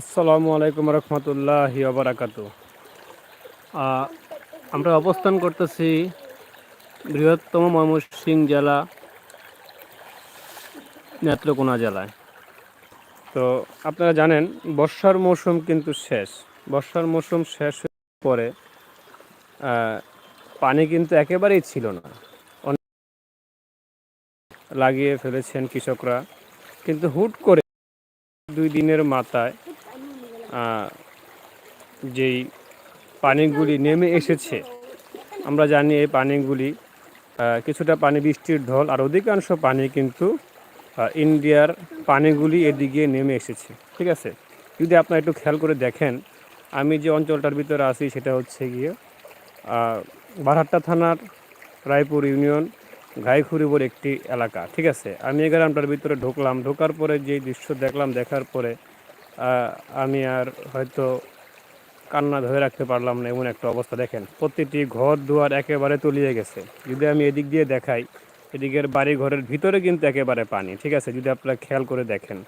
আসসালামু আলাইকুম রহমতুল্লাহ বারাকাতু আমরা অবস্থান করতেছি বৃহত্তম ময়মনসিংহ জেলা, নেত্রকোনা জেলায়। তো আপনারা জানেন, বর্ষার মৌসুম কিন্তু শেষ। বর্ষার মৌসুম শেষ পরে পানি কিন্তু একেবারেই ছিল না। অনেক লাগিয়ে ফেলেছেন কৃষকরা। কিন্তু হুট করে দুই দিনের মাথায় যেই পানিগুলি নেমে এসেছে, আমরা জানি এই পানিগুলি কিছুটা পানি বৃষ্টির ঢল, আর অধিকাংশ পানি কিন্তু ইন্ডিয়ার পানিগুলি এদিকে নেমে এসেছে। ঠিক আছে? যদি আপনারা একটু খেয়াল করে দেখেন, আমি যে অঞ্চলটার ভিতরে আছি সেটা হচ্ছে গিয়ে বারহাট্টা থানার রায়পুর ইউনিয়ন ঘাইখুরি বলে একটি এলাকা। ঠিক আছে? আমি এই গ্রামটার ভিতরে ঢুকলাম। ঢোকার পরে যে দৃশ্য দেখলাম, দেখার পরে আমি আর হয়তো কান্না ধরে রাখতে পারলাম না, এমন একটা অবস্থা। দেখেন, প্রতিটি ঘর দুয়ার একেবারে তলিয়ে গেছে। যদি আমি এদিক দিয়ে দেখাই, এদিকের বাড়ি ঘরের ভিতরে কিন্তু একেবারে পানি, ঠিক আছে? যদি আপনারা খেয়াল করে দেখেন।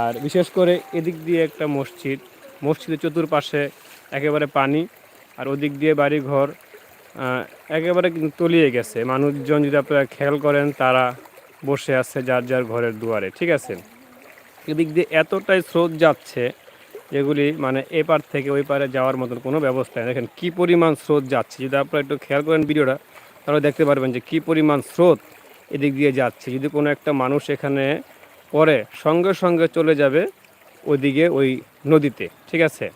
আর বিশেষ করে এদিক দিয়ে একটা মসজিদ, মসজিদের চতুর্পাশে একেবারে পানি, আর ওদিক দিয়ে বাড়ি ঘর একেবারে কিন্তু তলিয়ে গেছে। মানুষজন যদি আপনারা খেয়াল করেন, তারা বসে আছে যার যার ঘরের দুয়ারে, ঠিক আছে? এদিক দিয়ে এতটাই স্রোত যাচ্ছে যেগুলি মানে এপার থেকে ওই পারে যাওয়ার মতন কোনো ব্যবস্থা নেই। দেখেন, কী পরিমাণ স্রোত যাচ্ছে। যদি আপনারা একটু খেয়াল করেন ভিডিওটা, তাহলে দেখতে পারবেন যে কী পরিমাণ স্রোত এদিক দিয়ে যাচ্ছে। যদি কোনো একটা মানুষ এখানে পরে সঙ্গে সঙ্গে চলে যাবে ওইদিকে, ওই নদীতে, ঠিক আছে?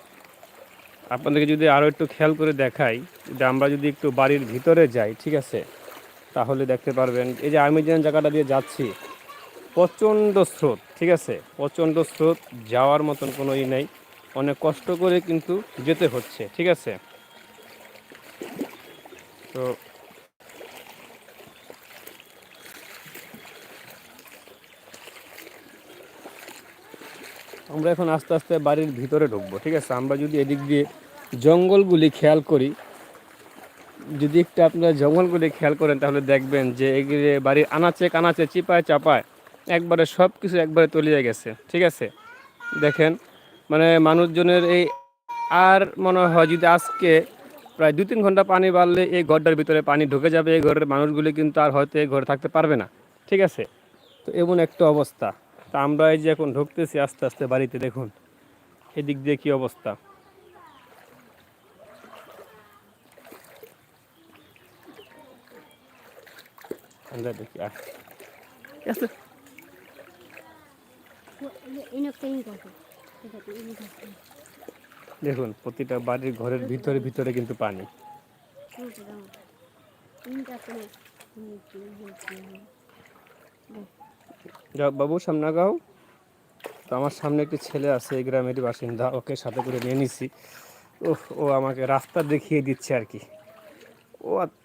আপনাদেরকে যদি আরও একটু খেয়াল করে দেখাই যে আমরা যদি একটু বাড়ির ভিতরে যাই, ঠিক আছে? তাহলে দেখতে পারবেন, এই যে আমি যে জায়গাটা দিয়ে যাচ্ছি, প্রচণ্ড স্রোত। ঠিক আছে, প্রচণ্ড স্রোত, যাওয়ার মতন কোনো ই নেই। অনেক কষ্ট করে কিন্তু যেতে হচ্ছে, ঠিক আছে? তো আমরা এখন আস্তে আস্তে বাড়ির ভিতরে ঢুকবো, ঠিক আছে? আমরা যদি এদিক দিয়ে জঙ্গলগুলি খেয়াল করি, যদি একটু আপনারা জঙ্গলগুলি খেয়াল করেন তাহলে দেখবেন যে এগুলি বাড়ির আনাচে কানাচে চিপায় চাপায় একবারে সব কিছু একবারে তলিয়ে গেছে, ঠিক আছে? দেখেন মানে মানুষজনের এই আর মনে হয় যদি আজকে প্রায় দু তিন ঘণ্টা পানি বাড়লে এই ঘরটার ভিতরে পানি ঢুকে যাবে, এই ঘরের মানুষগুলি কিন্তু আর হয়তো এই ঘরে থাকতে পারবে না, ঠিক আছে? তো এমন একটা অবস্থা। তা আমরা এই যে এখন ঢুকতেছি আস্তে আস্তে বাড়িতে, দেখুন, এদিক দিয়ে কী অবস্থা। আমরা দেখি আস্তে দেখুন, প্রতিটা বাড়ির ঘরের ভিতরে ভিতরে কিন্তু পানি। বাবু, সামনে গাও তো আমার সামনে একটি ছেলে আছে, এই গ্রামেরই বাসিন্দা। ওকে সাথে করে নিয়ে নিছি। ও ও আমাকে রাস্তা দেখিয়ে দিচ্ছে আর কি। ও আর-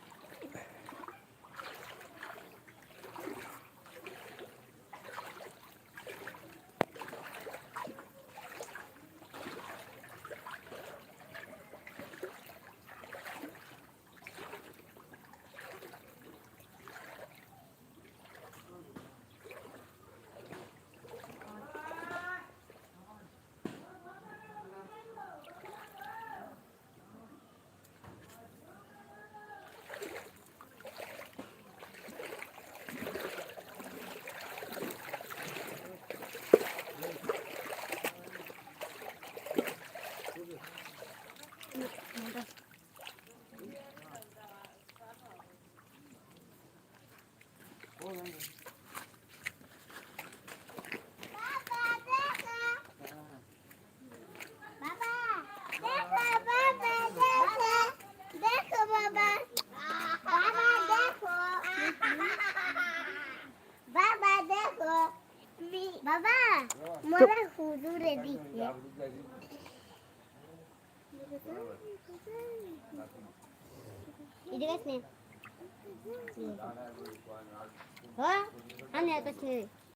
দেখো বাবা বাবা দেখো বাবা দেখো বাবা মোরা হুজুরে দিছে guys nih. Oh, aneh atas nih.